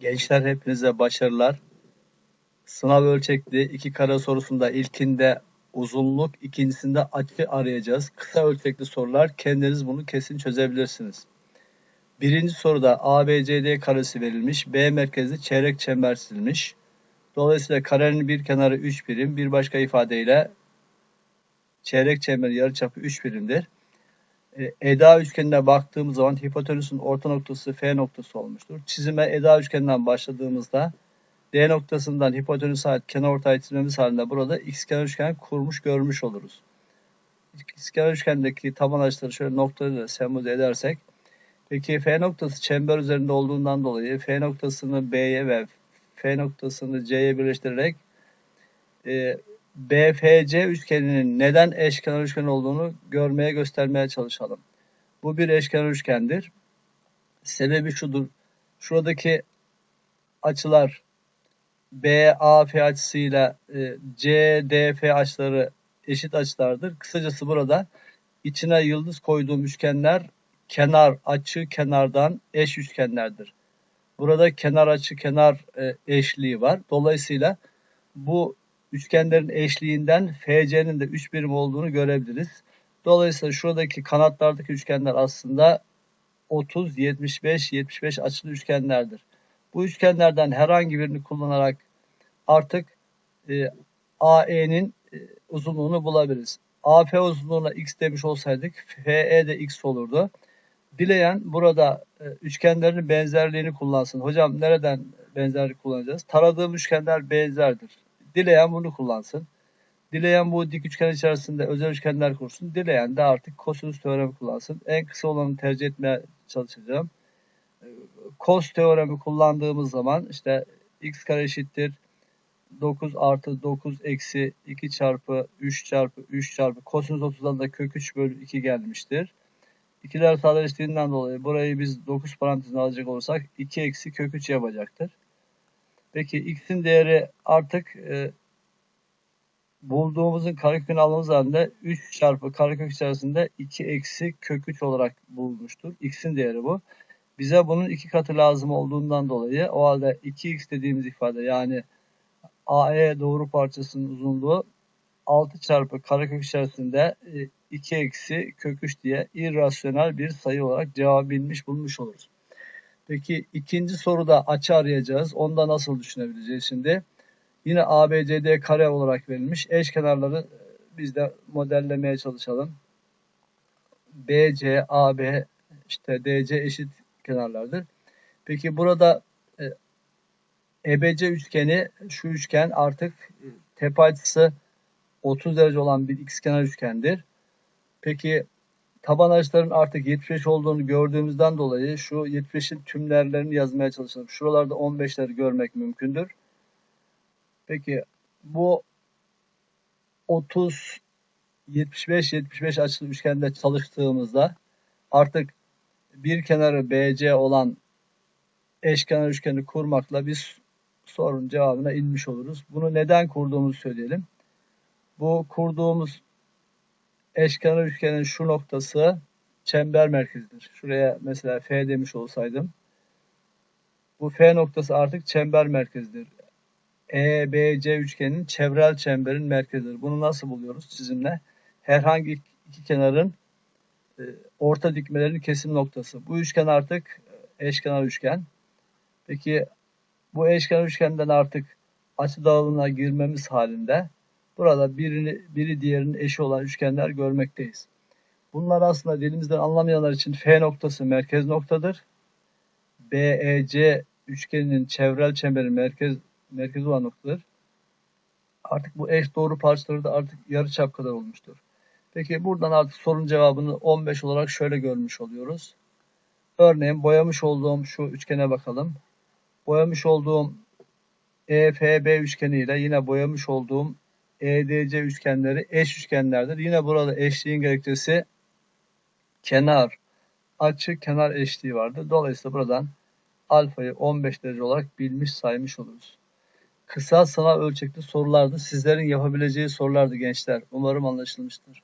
Gençler hepinize başarılar. Sınav ölçekli iki kare sorusunda ilkinde uzunluk, ikincisinde açı arayacağız. Kısa ölçekli sorular kendiniz bunu kesin çözebilirsiniz. Birinci soruda ABCD karesi verilmiş. B merkezi çeyrek çember çizilmiş. Dolayısıyla karenin bir kenarı 3 birim. Bir başka ifadeyle çeyrek çember yarıçapı 3 birimdir. E, Eda üçgenine baktığımız zaman hipotenüsün orta noktası F noktası olmuştur. Çizime Eda üçgeninden başladığımızda D noktasından hipotenüs ait kenar ortay çizmemiz halinde burada x kenar üçgen kurmuş görmüş oluruz. X kenar üçgendeki taban açıları şöyle noktalarıyla sembolize edersek peki F noktası çember üzerinde olduğundan dolayı F noktasını B'ye ve F noktasını C'ye birleştirerek e, BFC üçgeninin neden eşkenar üçgen olduğunu görmeye göstermeye çalışalım. Bu bir eşkenar üçgendir. Sebebi şudur. Şuradaki açılar BAF açısıyla e, CDF açıları eşit açılardır. Kısacası burada içine yıldız koyduğum üçgenler kenar açı kenardan eş üçgenlerdir. Burada kenar açı kenar e, eşliği var. Dolayısıyla bu üçgenlerin eşliğinden FC'nin de 3 birim olduğunu görebiliriz. Dolayısıyla şuradaki kanatlardaki üçgenler aslında 30, 75, 75 açılı üçgenlerdir. Bu üçgenlerden herhangi birini kullanarak artık e, AE'nin e, uzunluğunu bulabiliriz. AP uzunluğuna x demiş olsaydık FE de x olurdu. Dileyen burada e, üçgenlerin benzerliğini kullansın. Hocam nereden benzerlik kullanacağız? Taradığım üçgenler benzerdir. Dileyen bunu kullansın. Dileyen bu dik üçgen içerisinde özel üçgenler kursun. Dileyen de artık kosinüs teoremi kullansın. En kısa olanı tercih etmeye çalışacağım. Kos teoremi kullandığımız zaman işte x kare eşittir 9 artı 9 eksi 2 çarpı 3 çarpı 3 çarpı kosinüs 30'dan da kök 3 bölü 2 gelmiştir. İkiler sadeleştiğinden dolayı burayı biz 9 parantezine alacak olursak 2 eksi kök 3 yapacaktır. Peki x'in değeri artık e, bulduğumuzun karekökünü almamız halinde 3 çarpı karekök içerisinde 2 eksi kök 3 olarak bulmuştur. x'in değeri bu. Bize bunun iki katı lazım olduğundan dolayı o halde 2x dediğimiz ifade yani AE doğru parçasının uzunluğu 6 çarpı karekök içerisinde 2 e, eksi kök 3 diye irrasyonel bir sayı olarak cevabı bilmiş bulmuş oluruz. Peki ikinci soruda açı arayacağız. Onda nasıl düşünebileceğiz şimdi? Yine ABCD kare olarak verilmiş. Eş kenarları e, biz de modellemeye çalışalım. BC, AB, işte DC eşit kenarlardır. Peki burada e, EBC üçgeni, şu üçgen artık e, tepe açısı 30 derece olan bir ikizkenar üçgendir. Peki taban açıların artık 75 olduğunu gördüğümüzden dolayı şu 75'in tümlerlerini yazmaya çalışalım. Şuralarda 15'leri görmek mümkündür. Peki bu 30 75 75 açılı üçgende çalıştığımızda artık bir kenarı BC olan eşkenar üçgeni kurmakla biz sorunun cevabına inmiş oluruz. Bunu neden kurduğumuzu söyleyelim. Bu kurduğumuz eşkenar üçgenin şu noktası çember merkezidir. Şuraya mesela F demiş olsaydım. Bu F noktası artık çember merkezidir. EBC üçgenin çevrel çemberin merkezidir. Bunu nasıl buluyoruz çizimle? Herhangi iki kenarın e, orta dikmelerinin kesim noktası. Bu üçgen artık eşkenar üçgen. Peki bu eşkenar üçgenden artık açı dağılımına girmemiz halinde burada birini, biri diğerinin eşi olan üçgenler görmekteyiz. Bunlar aslında dilimizden anlamayanlar için F noktası merkez noktadır. BEC üçgeninin çevrel çemberin merkez merkezi olan noktadır. Artık bu eş doğru parçaları da artık yarı çap kadar olmuştur. Peki buradan artık sorun cevabını 15 olarak şöyle görmüş oluyoruz. Örneğin boyamış olduğum şu üçgene bakalım. Boyamış olduğum EFB üçgeni ile yine boyamış olduğum EDC üçgenleri eş üçgenlerdir. Yine burada eşliğin gerekçesi kenar, açı, kenar eşliği vardır. Dolayısıyla buradan alfayı 15 derece olarak bilmiş saymış oluruz. Kısa sınav ölçekli sorulardı. Sizlerin yapabileceği sorulardı gençler. Umarım anlaşılmıştır.